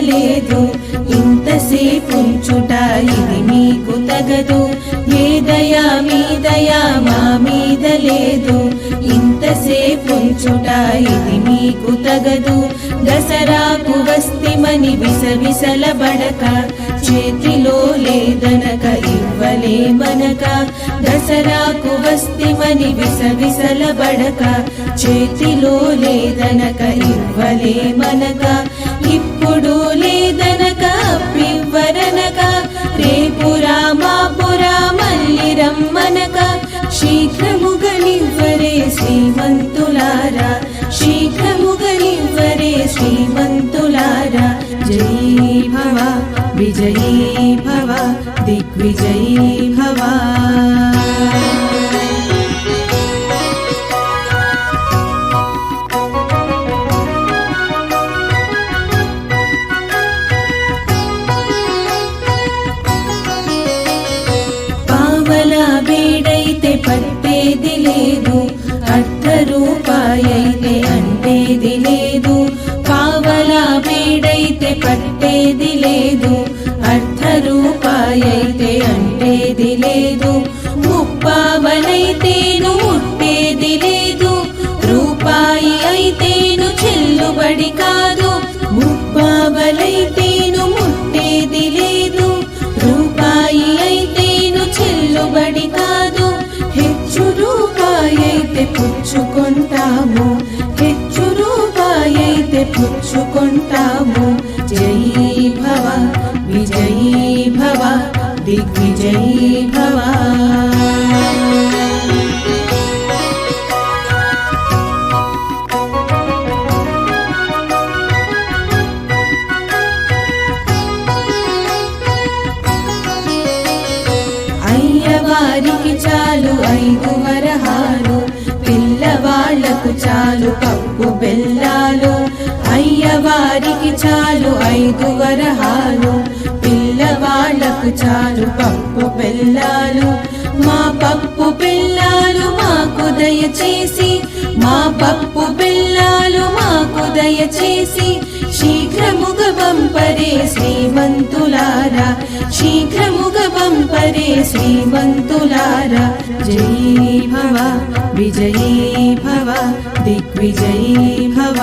లేదు ఇంతసేపు చుట ఇది మీకు తగదు. ఏ దయా మీ దయా మా మీద లేదు. ఇంతసేపు చుట ఇది మీకు తగదు. దసరాకు వస్తిమని విసవిసల బడక. చేతిలో లేదనక ఇవ్వలే మనక. దసరాకు వస్తిమని విసవిసల బడక. చేతిలో లేదనక ఇవ్వలే మనక. ఇప్పుడు లేదనక అప్పివ్వరనక రేపు రామాపురా మల్లి రమ్మనక శీఘ్రముగనివ్వరే శ్రీమంతులారా శీఘ్రముగనివ్వరే శ్రీమంతులారా జయీ భవ విజయీ భవ దిగ్విజయీ భవ పట్టేది లేదు. అర్ధ రూపాయైతే అంటేది లేదు. ముప్పావనైతేను ముట్టేది లేదు. రూపాయి అయితేను చెల్లుబడి కాదు. ముప్పావలైతేను ముట్టేది లేదు. రూపాయి అయితేను చెల్లుబడి కాదు. హెచ్చు రూపాయి అయితే పుచ్చుకుంటాము. హెచ్చు రూపాయి అయితే పుచ్చుకుంటాము. దిగ్విజయీ భవ అయ్యవారికి చాలు ఐదు వరహాలు పిల్లవాళ్ళకు చాలు పప్పు బెల్లాలు. అయ్యవారికి చాలు ఐదు వరహాలు వాళ్ళకు చాలు పప్పు పిల్లలు. మా పప్పు పిల్లలు మాకు దయచేసి మా పప్పు పిల్లలు మాకు దయచేసి శీఘ్రముగ పంపరే శ్రీమంతులారా శీఘ్రముగ పంపరే శ్రీమంతులారా. జయీ భవ విజయీ భవ దిగ్విజయీ భవ.